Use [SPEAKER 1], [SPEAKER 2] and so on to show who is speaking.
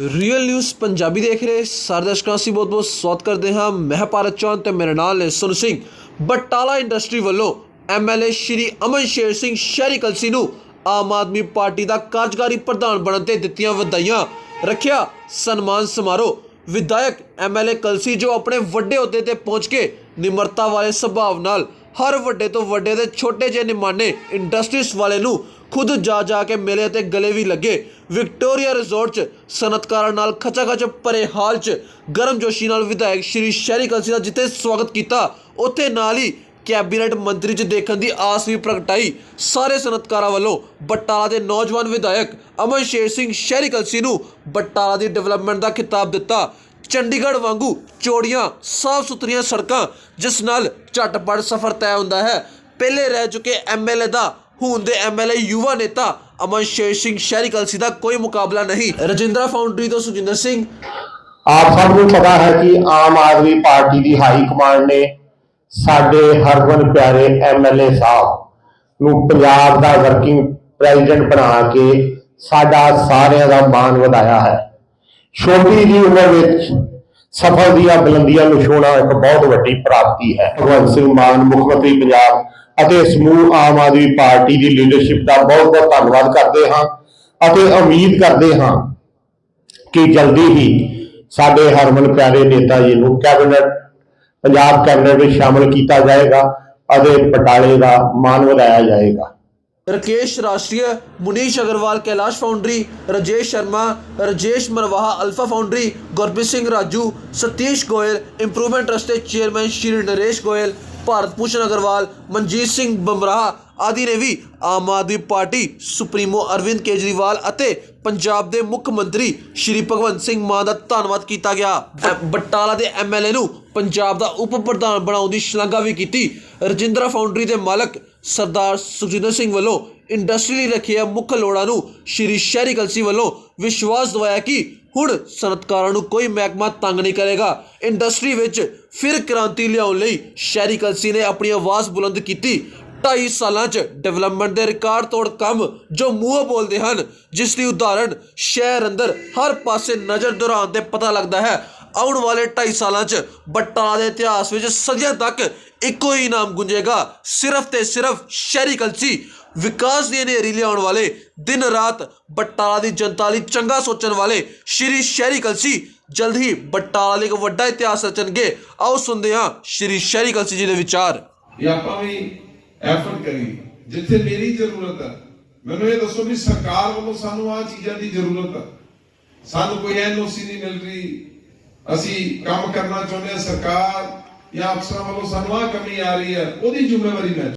[SPEAKER 1] Real news Punjabi ਦੇਖ ਰਹੇ ਸਾਰੇ ਦਰਸ਼ਕਾਂ ਸੀ ਬਹੁਤ ਬਹੁਤ ਸਵਾਗਤ ਕਰਦੇ ਹਾਂ। ਮੈਂ ਭਾਰਤ ਚੌਹਾਨ ਤੇ ਮੇਰੇ ਨਾਲ ਹੈ ਸੁਨ ਸਿੰਘ। ਬਟਾਲਾ ਇੰਡਸਟਰੀ ਵੱਲੋਂ ਐਮਐਲਏ ਸ਼੍ਰੀ ਅਮਨ ਸ਼ੇਰ ਸਿੰਘ ਸ਼ਹਿਰੀ ਕਲਸੀ ਨੂੰ ਆਮ ਆਦਮੀ ਪਾਰਟੀ ਦਾ ਕਾਰਜਕਾਰੀ ਪ੍ਰਧਾਨ ਬਣਨ ਤੇ ਦਿੱਤੀਆਂ ਵਧਾਈਆਂ। ਰੱਖਿਆ ਸਨਮਾਨ ਸਮਾਰੋਹ। ਵਿਧਾਇਕ ਐਮਐਲਏ ਕਲਸੀ ਜੋ ਆਪਣੇ ਵੱਡੇ ਅਹੁਦੇ ਤੇ ਪਹੁੰਚ ਕੇ ਨਿਮਰਤਾ ਵਾਲੇ ਸੁਭਾਅ ਨਾਲ ਹਰ ਵੱਡੇ ਤੋਂ ਵੱਡੇ ਤੇ ਛੋਟੇ ਜਿਹੇ ਨਿਮਾਨੇ ਇੰਡਸਟਰੀਸ ਵਾਲੇ ਨੂੰ ਖੁਦ ਜਾ ਜਾ ਕੇ ਮਿਲੇ ਤੇ ਗਲੇ ਵੀ ਲੱਗੇ। ਵਿਕਟੋਰੀਆ ਰਿਜ਼ੋਰਟ 'ਚ ਸਨਅਤਕਾਰਾਂ ਨਾਲ ਖਚਾ ਖਚ ਭਰੇ ਹਾਲ 'ਚ ਗਰਮਜੋਸ਼ੀ ਨਾਲ ਵਿਧਾਇਕ ਸ਼੍ਰੀ ਸ਼ਹਿਰੀ ਕਲਸੀ ਦਾ ਜਿੱਥੇ ਸਵਾਗਤ ਕੀਤਾ। ਉੱਥੇ ਨਾਲ ਹੀ ਕੈਬਨਿਟ ਮੰਤਰੀ 'ਚ ਦੇਖਣ ਦੀ ਆਸ ਵੀ ਪ੍ਰਗਟਾਈ। ਸਾਰੇ ਸਨਅਤਕਾਰਾਂ ਵੱਲੋਂ ਬਟਾਲਾ ਦੇ ਨੌਜਵਾਨ ਵਿਧਾਇਕ ਅਮਨ ਸ਼ੇਰ ਸਿੰਘ ਸ਼ਹਿਰੀ ਕਲਸੀ ਨੂੰ ਬਟਾਲਾ ਦੀ ਡਿਵੈਲਪਮੈਂਟ ਦਾ ਖਿਤਾਬ ਦਿੱਤਾ। ਚੰਡੀਗੜ੍ਹ ਵਾਂਗੂ ਚੌੜੀਆਂ ਸਾਫ਼ ਸੁਥਰੀਆਂ ਸੜਕਾਂ, ਜਿਸ ਨਾਲ ਝਟਪਟ ਸਫ਼ਰ ਤੈਅ ਹੁੰਦਾ ਹੈ। ਪਹਿਲੇ ਰਹਿ ਚੁੱਕੇ ਐਮਐਲਏ ਦਾ, ਹੁਣ ਦੇ ਐਮਐਲਏ ਯੁਵਾ ਨੇਤਾ ਅਮਨ ਸ਼ੇਰ ਸਿੰਘ ਸ਼ਹਿਰੀ ਕਲਸੀ ਦਾ ਕੋਈ ਮੁਕਾਬਲਾ ਨਹੀਂ। ਰਜਿੰਦਰਾ ਫਾਊਂਡਰੀ ਤੋਂ ਸੁਜਿੰਦਰ ਸਿੰਘ।
[SPEAKER 2] ਆਪ ਸਭ ਨੂੰ ਪਤਾ ਹੈ ਕਿ ਆਮ ਆਦਮੀ ਪਾਰਟੀ ਦੀ ਹਾਈ ਕਮਾਂਡ ਨੇ ਸਾਡੇ ਹਰਮਨ ਪਿਆਰੇ ਐਮਐਲਏ ਸਾਹਿਬ ਨੂੰ ਪੰਜਾਬ ਦਾ ਵਰਕਿੰਗ ਪ੍ਰੈਜ਼ੀਡੈਂਟ ਬਣਾ ਕੇ ਸਾਡਾ ਸਾਰਿਆਂ ਦਾ ਮਾਣ ਵਧਾਇਆ ਹੈ। ਛੋਟੀ ਜੀ ਉਮਰ ਵਿੱਚ ਸਫਲ ਦੀਆਂ ਬੁਲੰਦੀਆਂ ਨੂੰ ਛੂਹਣਾ ਇੱਕ ਬਹੁਤ ਵੱਡੀ ਪ੍ਰਾਪਤੀ ਹੈ। ਭਗਵੰਤ ਸਿੰਘ ਮਾਨ, ਮੁੱਖ ਮੰਤਰੀ ਪੰਜਾਬ ਅਤੇ ਸਮੂਹ ਆਮ ਆਦਮੀ ਪਾਰਟੀ ਦੀ ਲੀਡਰਸ਼ਿਪ ਦਾ ਬਹੁਤ ਬਹੁਤ ਧੰਨਵਾਦ ਕਰਦੇ ਹਾਂ ਅਤੇ ਉਮੀਦ ਕਰਦੇ ਹਾਂ ਕਿ ਜਲਦੀ ਹੀ ਸਾਡੇ ਹਰਮਨ ਪਿਆਰੇ ਨੇਤਾ ਜੀ ਨੂੰ ਕੈਬਨਿਟ, ਪੰਜਾਬ ਕੈਬਨਿਟ ਵਿੱਚ ਸ਼ਾਮਲ ਕੀਤਾ ਜਾਏਗਾ ਅਤੇ ਬਟਾਲੇ ਦਾ ਮਾਣ ਵਧਾਇਆ ਜਾਏਗਾ।
[SPEAKER 1] राकेश, राष्ट्रीय Munish Agarwal, Kailash foundry Rajesh Sharma, Rajesh Marwaha, alpha foundry Gurpreet Singh, Raju Satish Goyal improvement trust के चेयरमैन श्री नरेश गोयल, भारत भूषण अग्रवाल, मनजीत सिंह बमराह ਆਦਿ ਨੇ ਵੀ ਆਮ ਆਦਮੀ ਪਾਰਟੀ ਸੁਪਰੀਮੋ ਅਰਵਿੰਦ ਕੇਜਰੀਵਾਲ ਅਤੇ ਪੰਜਾਬ ਦੇ ਮੁੱਖ ਮੰਤਰੀ ਸ਼੍ਰੀ ਭਗਵੰਤ ਸਿੰਘ ਮਾਨ ਦਾ ਧੰਨਵਾਦ ਕੀਤਾ ਗਿਆ। ਬਟਾਲਾ ਦੇ ਐਮਐਲਏ ਨੂੰ ਪੰਜਾਬ ਦਾ ਉਪ ਪ੍ਰਧਾਨ ਬਣਾਉਣ ਦੀ ਸ਼ਲਾਘਾ ਵੀ ਕੀਤੀ। ਰਜਿੰਦਰਾ ਫਾਊਂਡਰੀ ਦੇ ਮਾਲਕ ਸਰਦਾਰ ਸੁਖਜਿੰਦਰ ਸਿੰਘ ਵੱਲੋਂ ਇੰਡਸਟਰੀ ਲਈ ਰੱਖਿਆ ਮੁੱਖ ਲੋੜਾਂ ਨੂੰ ਸ਼੍ਰੀ ਸ਼ਹਿਰੀ ਕਲਸੀ ਵੱਲੋਂ ਵਿਸ਼ਵਾਸ ਦਵਾਇਆ ਕਿ ਹੁਣ ਸਨਅਤਕਾਰਾਂ ਨੂੰ ਕੋਈ ਮਹਿਕਮਾ ਤੰਗ ਨਹੀਂ ਕਰੇਗਾ। ਇੰਡਸਟਰੀ ਵਿੱਚ ਫਿਰ ਕ੍ਰਾਂਤੀ ਲਿਆਉਣ ਲਈ ਸ਼ਹਿਰੀ ਕਲਸੀ ਨੇ ਆਪਣੀ ਆਵਾਜ਼ ਬੁਲੰਦ ਕੀਤੀ। 2.5 ਸਾਲਾਂ 'ਚ ਡਿਵੈਲਪਮੈਂਟ ਦੇ ਰਿਕਾਰਡ ਤੋੜ ਕੰਮ ਜੋ ਮੂੰਹੋਂ ਬੋਲਦੇ ਹਨ, ਜਿਸ ਦੀ ਉਦਾਹਰਣ ਸ਼ਹਿਰ ਅੰਦਰ ਹਰ ਪਾਸੇ ਨਜ਼ਰ ਦੌਰਾਨ ਤੇ ਪਤਾ ਲੱਗਦਾ ਹੈ। ਆਉਣ ਵਾਲੇ 2.5 ਸਾਲਾਂ 'ਚ ਬਟਾਲਾ ਦੇ ਇਤਿਹਾਸ ਵਿੱਚ ਸਦੀਆਂ ਤੱਕ ਇੱਕੋ ਹੀ ਨਾਮ ਗੁੰਜੇਗਾ, ਸਿਰਫ ਤੇ ਸਿਰਫ ਸ਼ਹਿਰੀ ਕਲਸੀ। ਵਿਕਾਸ ਦੀ ਹਨੇਰੀ ਲਿਆਉਣ ਵਾਲੇ, ਦਿਨ ਰਾਤ ਬਟਾਲਾ ਦੀ ਜਨਤਾ ਲਈ ਚੰਗਾ ਸੋਚਣ ਵਾਲੇ ਸ਼੍ਰੀ ਸ਼ਹਿਰੀ ਕਲਸੀ। ਜਲਦ ਹੀ ਬਟਾਲਾ ਲਈ ਇੱਕ ਵੱਡਾ ਇਤਿਹਾਸ ਰਚਣਗੇ। ਆਓ ਸੁਣਦੇ ਹਾਂ ਸ਼੍ਰੀ ਸ਼ਹਿਰੀ ਕਲਸੀ ਜੀ ਦੇ ਵਿਚਾਰ।
[SPEAKER 3] ਇਹ ਆਪਾਂ ਵੀ ਐਫਰਟ ਕਰੀਏ ਜਿੱਥੇ ਮੇਰੀ ਜ਼ਰੂਰਤ ਹੈ ਮੈਨੂੰ ਇਹ ਦੱਸੋ ਵੀ ਸਰਕਾਰ ਵੱਲੋਂ ਸਾਨੂੰ ਆ ਚੀਜ਼ਾਂ ਦੀ ਜ਼ਰੂਰਤ ਹੈ ਸਾਨੂੰ ਕੋਈ ਐਨਓਸੀ ਨਹੀਂ ਮਿਲ ਰਹੀ। ਅਸੀਂ ਕੰਮ ਕਰਨਾ ਚਾਹੁੰਦੇ ਹਾਂ ਸਰਕਾਰ ਜਾਂ ਅਫਸਰਾਂ ਵੱਲੋਂ ਸਾਨੂੰ ਆ ਕਮੀ ਆ ਰਹੀ ਹੈ, ਉਹਦੀ ਜ਼ਿੰਮੇਵਾਰੀ ਮੈਂ